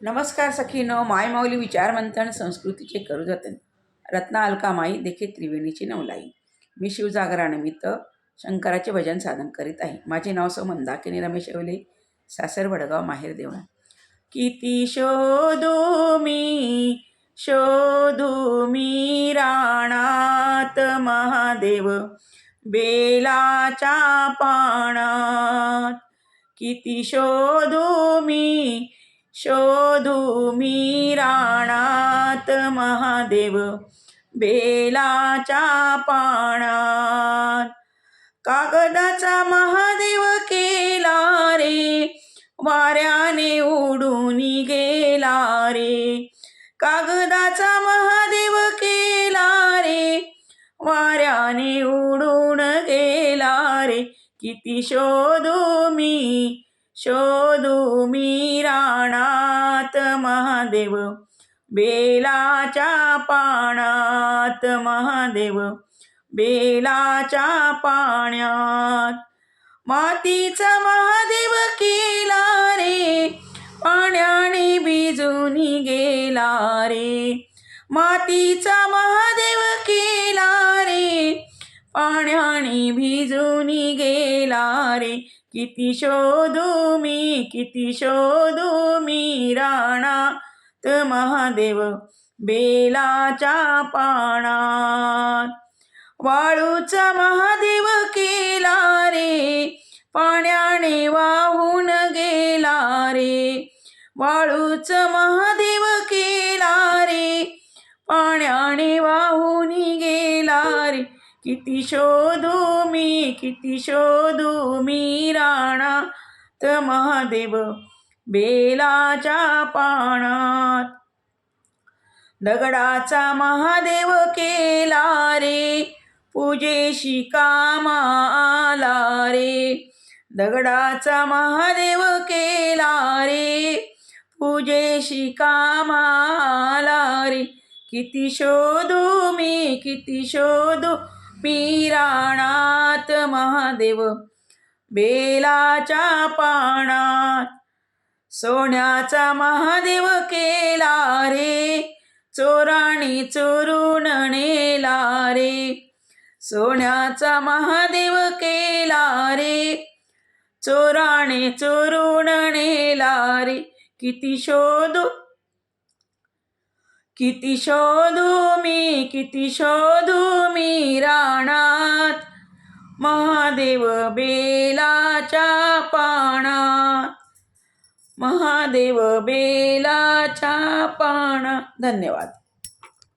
नमस्कार सखीनो माय माऊली विचारमंथन संस्कृतीचे करू जतन रत्ना अलकामाई देखील त्रिवेणीची नवलाई. मी शिवजागरानिमित्त शंकराचे भजन साधन करीत आहे. माझे नाव सौ मंदाकिनी रमेश अवले सासर वडगाव माहेर देवळा. किती शोधू मी शोधू मी राणात महादेव बेलाच्या पाणात किती शोधू मी शोधू मी राणात महादेव बेलाच्या पाणात कागदाचा महादेव केला रे वाऱ्याने उडून गेला रे. कागदाचा महादेव केला रे वाऱ्याने उडून गेला रे. किती शोधू मी शोधू मी महादेव. बेलाच्या पाण्यात महादेव. बेलाच्या पाण्यात मातीचा महादेव केला रे. पाण्याने भिजून गेला रे. मातीचा महादेव केला रे. पाण्याने भिजून गेला रे. किती शोधू मी किती शोधू मी राणा. महादेव बेलाच्या पाणात वाळूचा महादेव केला रे पाण्याने वाहून गेला रे. वाळूच महादेव केला रे पाण्याने वाहून गेला रे. किती शोधू मी किती शोधू मी राणा. त महादेव बेलाच्या पाणा दगडाचा महादेव केला रे. पूजेशी कामा आला रे. दगडाचा महादेव केला रे. पूजेशी कामा आला रे. किती शोधू मी किती शोधू मी राणात महादेव. बेलाच्या पाणात सोन्याचा महादेव केला रे. चोराणी चोरून नेला रे. सोन्याचा महादेव केला रे. चोराणे चोरून नेला रे. किती शोधू किती शोधू मी किती शोधू मी राणात महादेव बेलाच्या पाणात महादेव बेलाच्या पाणात धन्यवाद.